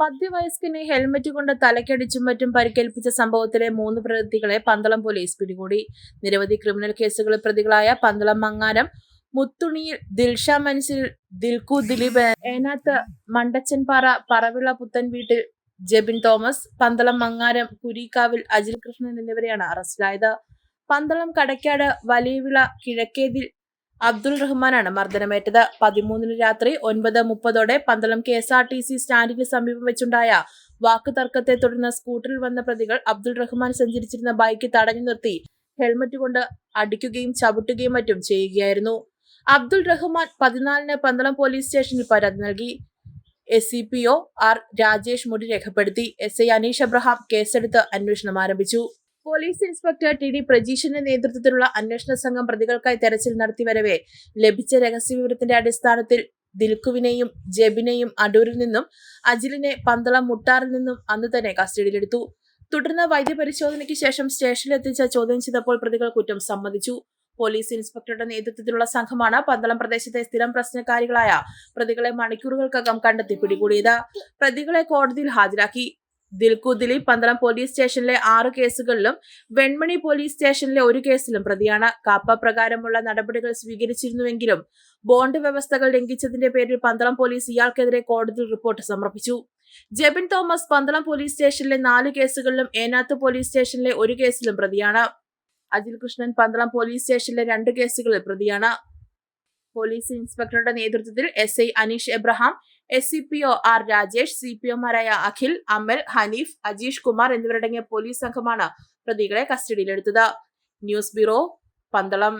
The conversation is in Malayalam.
മധ്യവയസ്കനെ ഹെൽമറ്റ് കൊണ്ട് തലക്കടിച്ചും മറ്റും പരിക്കേൽപ്പിച്ച സംഭവത്തിലെ മൂന്ന് പ്രതികളെ പന്തളം പോലീസ് പിടികൂടി. നിരവധി ക്രിമിനൽ കേസുകളിൽ പ്രതികളായ പന്തളം മങ്ങാരം മുത്തുണിയിൽ ദിൽഷ മനസ്സിൽ ദിൽകു ദിലീപ് ഏനാത്ത് മണ്ടച്ചൻപാറ പറവിള പുത്തൻ വീട്ടിൽ ജെബിൻ തോമസ് പന്തളം മങ്ങാരം കുരിക്കാവിൽ അജിൽ കൃഷ്ണൻ എന്നിവരെയാണ് അറസ്റ്റിലായത്. പന്തളം കടക്കാട് വലിയവിള കിഴക്കേതിൽ അബ്ദുൾ റഹ്മാനാണ് മർദ്ദനമേറ്റത്. പതിമൂന്നിന് രാത്രി ഒൻപത് മുപ്പതോടെ Pandalam K S R T C സ്റ്റാൻഡിന് സമീപം വെച്ചുണ്ടായ വാക്ക് തർക്കത്തെ തുടർന്ന് സ്കൂട്ടറിൽ വന്ന പ്രതികൾ അബ്ദുൾ റഹ്മാൻ സഞ്ചരിച്ചിരുന്ന ബൈക്ക് തടഞ്ഞു നിർത്തി. ഹെൽമറ്റ് കൊണ്ട് അടിക്കുകയും ചവിട്ടുകയും മറ്റും ചെയ്യുകയായിരുന്നു. അബ്ദുൾ റഹ്മാൻ പതിനാലിന് പന്തളം പോലീസ് സ്റ്റേഷനിൽ പരാതി നൽകി. S C P O R Rajesh മുടി രേഖപ്പെടുത്തി. എസ് ഐ അനീഷ് അബ്രഹാം കേസെടുത്ത് അന്വേഷണം ആരംഭിച്ചു. പോലീസ് ഇൻസ്പെക്ടർ ടി ഡി പ്രജീഷിന്റെ നേതൃത്വത്തിലുള്ള അന്വേഷണ സംഘം പ്രതികൾക്കായി തെരച്ചിൽ നടത്തിവരവെ ലഭിച്ച രഹസ്യവിവരത്തിന്റെ അടിസ്ഥാനത്തിൽ ദിൽക്കുവിനെയും ജെബിനെയും അടൂരിൽ നിന്നും അജിലിനെ പന്തളം മുട്ടാറിൽ നിന്നും അന്ന് തന്നെ കസ്റ്റഡിയിലെടുത്തു. തുടർന്ന് വൈദ്യപരിശോധനയ്ക്ക് ശേഷം സ്റ്റേഷനിലെത്തിച്ച ചോദ്യം ചെയ്തപ്പോൾ പ്രതികൾ കുറ്റം സമ്മതിച്ചു. പോലീസ് ഇൻസ്പെക്ടറുടെ നേതൃത്വത്തിലുള്ള സംഘമാണ് പന്തളം പ്രദേശത്തെ സ്ഥിരം പ്രശ്നക്കാരികളായ പ്രതികളെ മണിക്കൂറുകൾക്കകം കണ്ടെത്തി പിടികൂടിയത്. പ്രതികളെ കോടതിയിൽ ഹാജരാക്കി. ദിൽക്കു ദിലീപ് പന്തളം പോലീസ് സ്റ്റേഷനിലെ ആറ് കേസുകളിലും വെൺമണി പോലീസ് സ്റ്റേഷനിലെ ഒരു കേസിലും പ്രതിയാണ്. കാപ്പ പ്രകാരമുള്ള നടപടികൾ സ്വീകരിച്ചിരുന്നുവെങ്കിലും ബോണ്ട് വ്യവസ്ഥകൾ ലംഘിച്ചതിന്റെ പേരിൽ പന്തളം പോലീസ് ഇയാൾക്കെതിരെ കോടതി റിപ്പോർട്ട് സമർപ്പിച്ചു. ജെബിൻ തോമസ് പന്തളം പോലീസ് സ്റ്റേഷനിലെ നാല് കേസുകളിലും ഏനാത്ത് പോലീസ് സ്റ്റേഷനിലെ ഒരു കേസിലും പ്രതിയാണ്. അജിൽ കൃഷ്ണൻ പന്തളം പോലീസ് സ്റ്റേഷനിലെ രണ്ട് കേസുകളിൽ പ്രതിയാണ്. പോലീസ് ഇൻസ്പെക്ടറുടെ നേതൃത്വത്തിൽ S I Aneesh Abraham S C P O R Rajesh C P ഒമാരായ Akhil Amal Haneef Ajeesh Kumar എന്നിവരടങ്ങിയ പോലീസ് സംഘമാണ് പ്രതികളെ കസ്റ്റഡിയിലെടുത്തത്. News bureau Pandalam.